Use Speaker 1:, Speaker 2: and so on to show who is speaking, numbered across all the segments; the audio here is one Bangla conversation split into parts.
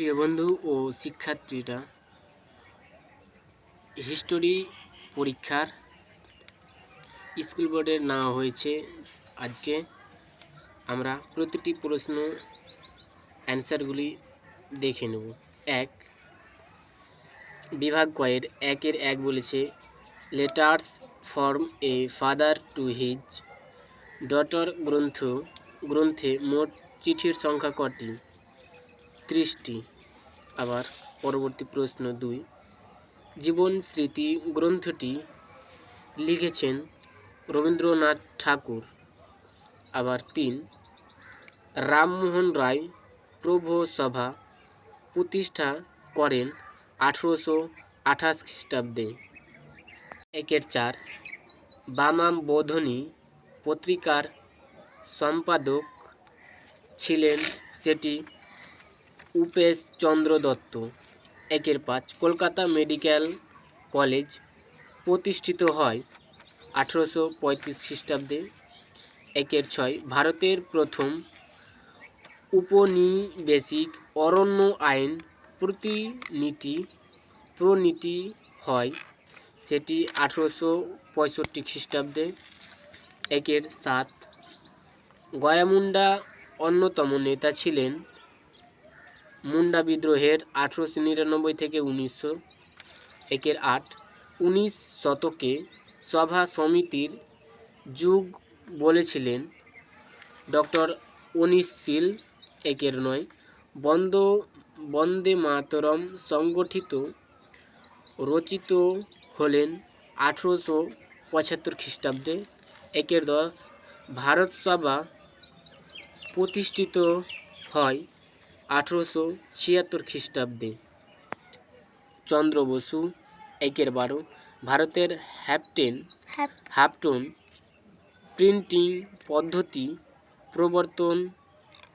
Speaker 1: প্রিয় বন্ধু ও শিক্ষার্থীরা হিস্টোরি পরীক্ষার স্কুল বোর্ডের নেওয়া হয়েছে। আজকে আমরা প্রতিটি প্রশ্ন অ্যান্সারগুলি দেখে নেব। এক, বিভাগ কয়ের একের এক বলেছে letters from a father to his daughter গ্রন্থ, গ্রন্থে মোট চিঠির সংখ্যা কটি? ত্রিশটি। আবার পরবর্তী প্রশ্ন দুই। জীবন স্মৃতি গ্রন্থটি লিখেছেন রবীন্দ্রনাথ ঠাকুর। আবার তিন, রামমোহন রায় প্রভ সভা প্রতিষ্ঠা করেন আঠেরোশো আঠাশ খ্রিস্টাব্দে। একের চার, বামাম বোধনী পত্রিকার সম্পাদক ছিলেন সেটি উপেশ চন্দ্র দত্ত। একের পাঁচ, কলকাতা মেডিকেল কলেজ প্রতিষ্ঠিত হয় আঠেরোশো পঁয়ত্রিশ খ্রিস্টাব্দে। একের ছয়, ভারতের প্রথম উপনিবেশিক অরণ্য আইন প্রতিনীতি প্রণীতি হয় সেটি আঠেরোশো পঁয়ষট্টি খ্রিস্টাব্দে। একের সাত, গয়ামুন্ডা অন্যতম নেতা ছিলেন মুন্ডা বিদ্রোহের আঠেরোশো নিরানব্বই থেকে উনিশশো একের আট, উনিশ শতকে সভা সমিতির যুগ বলেছিলেন ডক্টর অনিশ শীল একের নয়। বন্দ, বন্দে মাতরম সংগঠিত রচিত হলেন আঠেরোশো পঁচাত্তর খ্রিস্টাব্দে একের দশ। ভারত সভা প্রতিষ্ঠিত হয় আঠেরোশো ছিয়াত্তর খ্রিস্টাব্দে চন্দ্র বসু একের বারো ভারতের হ্যাপটেন হ্যাপটন প্রিন্টিং পদ্ধতি প্রবর্তন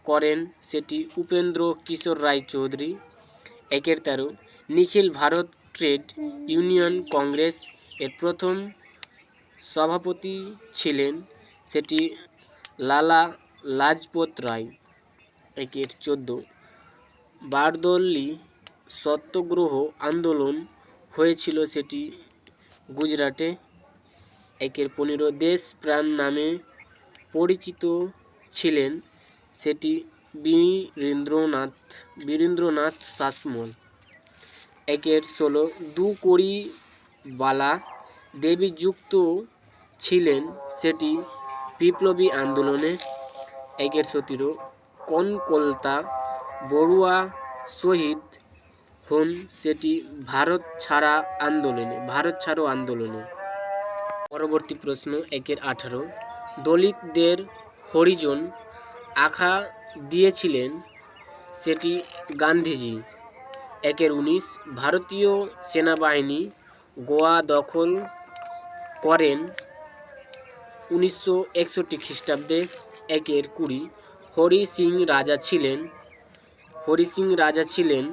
Speaker 1: করেন সেটি উপেন্দ্র কিশোর রায় চৌধুরী। একের তেরো নিখিল ভারত ট্রেড ইউনিয়ন কংগ্রেস এর প্রথম সভাপতি ছিলেন সেটি লালা লাজপত রায়। একের চোদ্দ বারদৌলি সত্যগ্রহ আন্দোলন হয়েছিল সেটি গুজরাটে একের পনেরো দেশ প্রাণ নামে পরিচিত ছিলেন। সেটি বীরেন্দ্রনাথ বীরেন্দ্রনাথ শাসমল। একের ষোলো দু কোড়ি বালা দেবী যুক্ত ছিলেন সেটি বিপ্লবী আন্দোলনে। একের সতেরো কনকলতা বড়ুয়া শহীদ হন সেটি ভারত ছাড়া আন্দোলনে, ভারত ছাড়ো আন্দোলনে। পরবর্তী প্রশ্ন, একের আঠারো। দলিতদের হরিজন আখা দিয়েছিলেন সেটি গান্ধীজি। একের উনিশ, ভারতীয় সেনাবাহিনী গোয়া দখল করেন উনিশশো একষট্টি খ্রিস্টাব্দে। একের কুড়ি, হরি সিং রাজা ছিলেন হরি সিং রাজা ছিলেন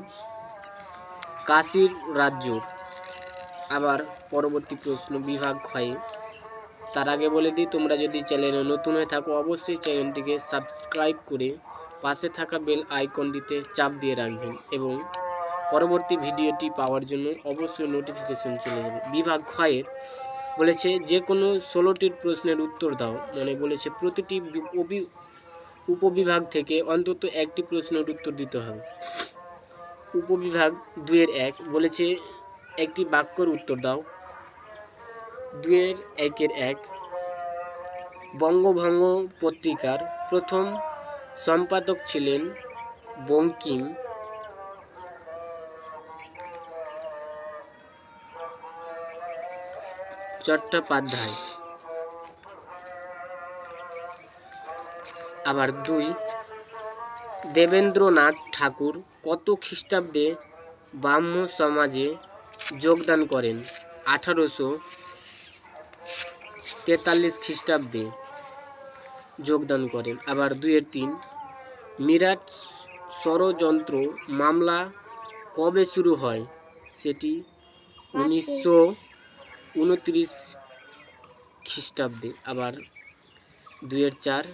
Speaker 1: কাশীর রাজ্য। আবার পরবর্তী প্রশ্ন বিভাগ হয়। তার আগে বলে দিই, তোমরা যদি চ্যানেলে নতুন হয়ে থাকো, অবশ্যই চ্যানেলটিকে সাবস্ক্রাইব করে পাশে থাকা বেল আইকনটিতে চাপ দিয়ে রাখবেন এবং পরবর্তী ভিডিওটি পাওয়ার জন্য অবশ্যই নোটিফিকেশন চলে যাবে। বিভাগ ক্ষয়ের বলেছে, যে কোনো ষোলোটির প্রশ্নের উত্তর দাও। মানে বলেছে, প্রতিটি উপবিভাগ থেকে অন্তত একটি প্রশ্নের উত্তর দিতে হবে। উপবিভাগ দুয়ের এক বলেছে, একটি বাক্যর উত্তর দাও। দুয়ের একের এক, বঙ্গভঙ্গ পত্রিকার প্রথম সম্পাদক ছিলেন বঙ্কিম। চট্টোপাধ্যায়। আবার দুই। দেবেন্দ্রনাথ ঠাকুর কত খ্রিস্টাব্দে ব্রাহ্ম সমাজে যোগদান করেন? আঠারোশো তেতাল্লিশ খ্রিস্টাব্দে যোগদান করেন। আবার দুইয়ের তিন, মিরাট ষড়যন্ত্র মামলা কবে শুরু হয়? সেটি উনিশশো উনত্রিশ খ্রিস্টাব্দে। আবার দুইয়ের চার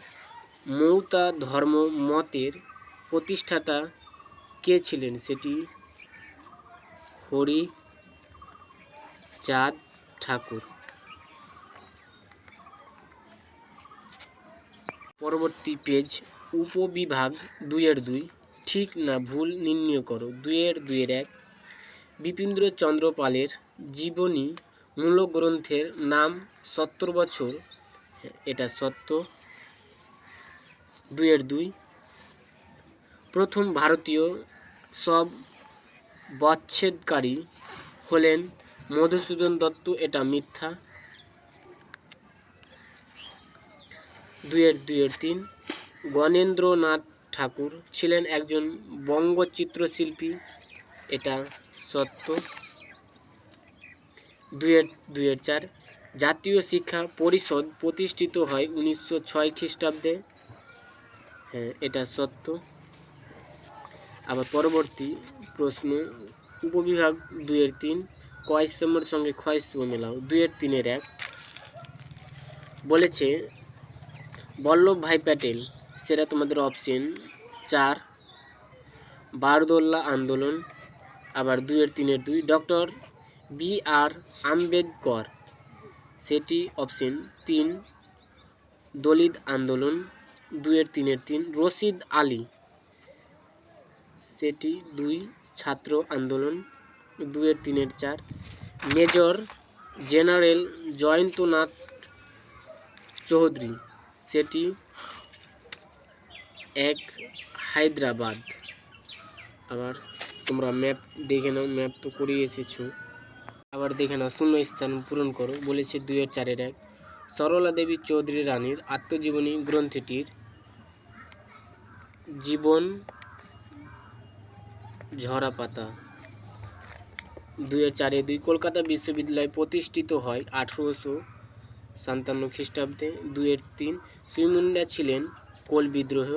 Speaker 1: মৌতা ধর্ম মতের প্রতিষ্ঠাতা কে ছিলেন? সেটি হরি চাঁদ ঠাকুর। পরবর্তী পেজ, উপবিভাগ দুইয়ের দুই। ঠিক না, ভুল নির্ণয় করো। দুইয়ের দুইয়ের এক। বিপিন্দ্র চন্দ্র পালের জীবনী মূল গ্রন্থের নাম সত্তর বছর। এটা সত্য। দুইয়ের দুই। প্রথম ভারতীয় সব বচ্ছেদকারী হলেন মধুসূদন দত্ত, এটা মিথ্যা। দুইয়ের দুইয়ের তিন। গণেন্দ্রনাথ ঠাকুর ছিলেন একজন বঙ্গচিত্রশিল্পী, এটা সত্য। দুইয়ের দুইয়ের চার। জাতীয় শিক্ষা পরিষদ প্রতিষ্ঠিত হয় উনিশশো ছয় খ্রিস্টাব্দে। হ্যাঁ এটা সত্য। আবার পরবর্তী প্রশ্ন, উপবিভাগ দুইয়ের তিন, কয় স্তম্ভের সঙ্গে ক্ষয় স্তম্ভ মেলাও? দুইয়ের তিনের এক। বলেছে বল্লভভাই প্যাটেল সেটা তোমাদের অপশন চার, বারদোল্লা আন্দোলন। আবার দুইয়ের তিনের দুই, ডক্টর বি আর আম্বেদকর, সেটি অপশন তিন, দলিত আন্দোলন। দুইয়ের তিনের তিন। রশিদ আলী, সেটি দুই ছাত্র আন্দোলন, দুইয়ের তিনের চার। মেজর জেনারেল জয়ন্তনাথ চৌধুরী, সেটি এক হায়দ্রাবাদ। আবার তোমরা ম্যাপ দেখে নাও, ম্যাপ তো করিয়ে এসেছ। আবার দেখে নাও শূন্য স্থান পূরণ করো, বলেছে দুইয়ের চারের এক। সরলা দেবী চৌধুরী রানীর আত্মজীবনী গ্রন্থটির জীবন, ঝরা পাতা। দুইয়ের চারে দুই কলকাতা বিশ্ববিদ্যালয় প্রতিষ্ঠিত হয় আঠেরোশো সাতান্ন খ্রিস্টাব্দে। দুইয়ের তিন শ্রীমুন্ডা ছিলেন কোল বিদ্রোহ।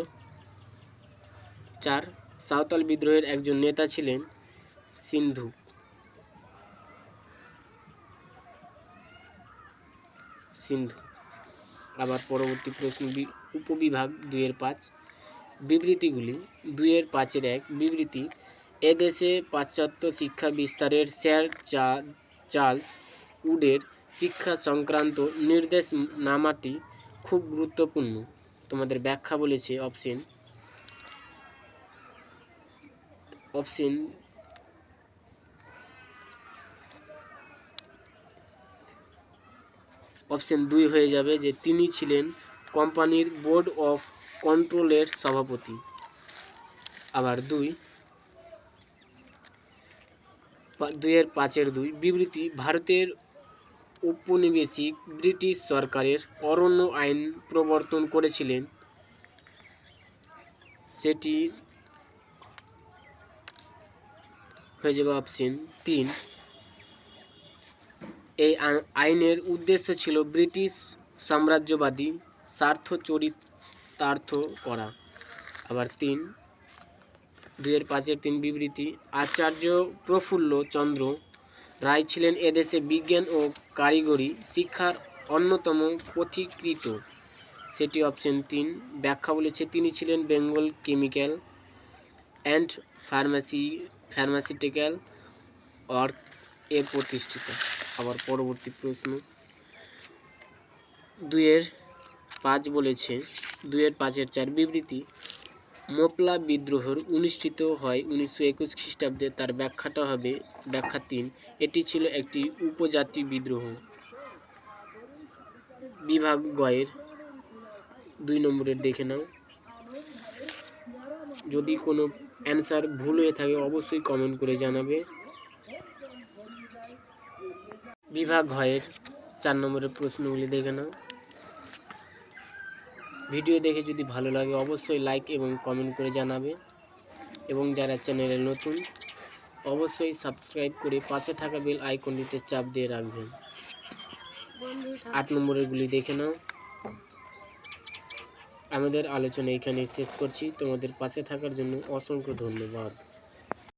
Speaker 1: চার সাঁওতাল বিদ্রোহের একজন নেতা ছিলেন সিন্ধু। সিন্ধু। আবার পরবর্তী প্রশ্ন উপবিভাগ দুইয়ের পাঁচ। বিবৃতিগুলি দুইয়ের পাঁচের এক বিবৃতি এদেশে পাশ্চাত্য শিক্ষা বিস্তারের স্যার চা, চার্লস উডের শিক্ষা সংক্রান্ত নির্দেশনামাটি খুব গুরুত্বপূর্ণ। তোমাদের ব্যাখ্যা বলেছে অপশন অপশন অপশন দুই হয়ে যাবে যে তিনি ছিলেন কোম্পানির বোর্ড অফ কন্ট্রোলের সভাপতি। আবার দুই দুইয়ের পাঁচের দুই, বিবৃতি, ভারতের ঔপনিবেশিক ব্রিটিশ সরকারের অরণ্য আইন প্রবর্তন করেছিলেন। সেটি হয়ে যাবে অপশন তিন। এই আইনের উদ্দেশ্য ছিল ব্রিটিশ সাম্রাজ্যবাদী স্বার্থ চরিতার্থ করা। আবার তিন, দুইয়ের পাঁচের তিন বিবৃতি। আচার্য প্রফুল্ল চন্দ্র রায় ছিলেন এদেশে বিজ্ঞান ও কারিগরি শিক্ষার অন্যতম পথিকৃত সেটি অপশন তিন, ব্যাখ্যা বলেছে তিনি ছিলেন Bengal chemical and pharmacy, pharmaceutical works এ প্রতিষ্ঠিত। আবার পরবর্তী প্রশ্ন। দুইয়ের পাঁচ বলেছে। দুইয়ের পাঁচের চার বিবৃতি। মোপলা বিদ্রোহের অনুষ্ঠিত হয় উনিশশো একুশ খ্রিস্টাব্দে, তার ব্যাখ্যাটা হবে ব্যাখ্যা তিন। এটি ছিল একটি উপজাতি বিদ্রোহ। বিভাগ গয়ের দুই নম্বরের দেখে নাও। যদি কোনো অ্যান্সার ভুল হয়ে থাকে, অবশ্যই কমেন্ট করে জানাবে। বিভাগ হয়ের চার নম্বরের প্রশ্নগুলি দেখে নাও। ভিডিও দেখে যদি ভালো লাগে, অবশ্যই লাইক এবং কমেন্ট করে জানাবে। এবং যারা চ্যানেলে নতুন, অবশ্যই সাবস্ক্রাইব করে পাশে থাকা বেল আইকনটিতে চাপ দিয়ে রাখবেন। আট নম্বরেরগুলি দেখে নাও। আমাদের আলোচনা এখানে শেষ করছি। তোমাদের পাশে থাকার জন্য অসংখ্য ধন্যবাদ।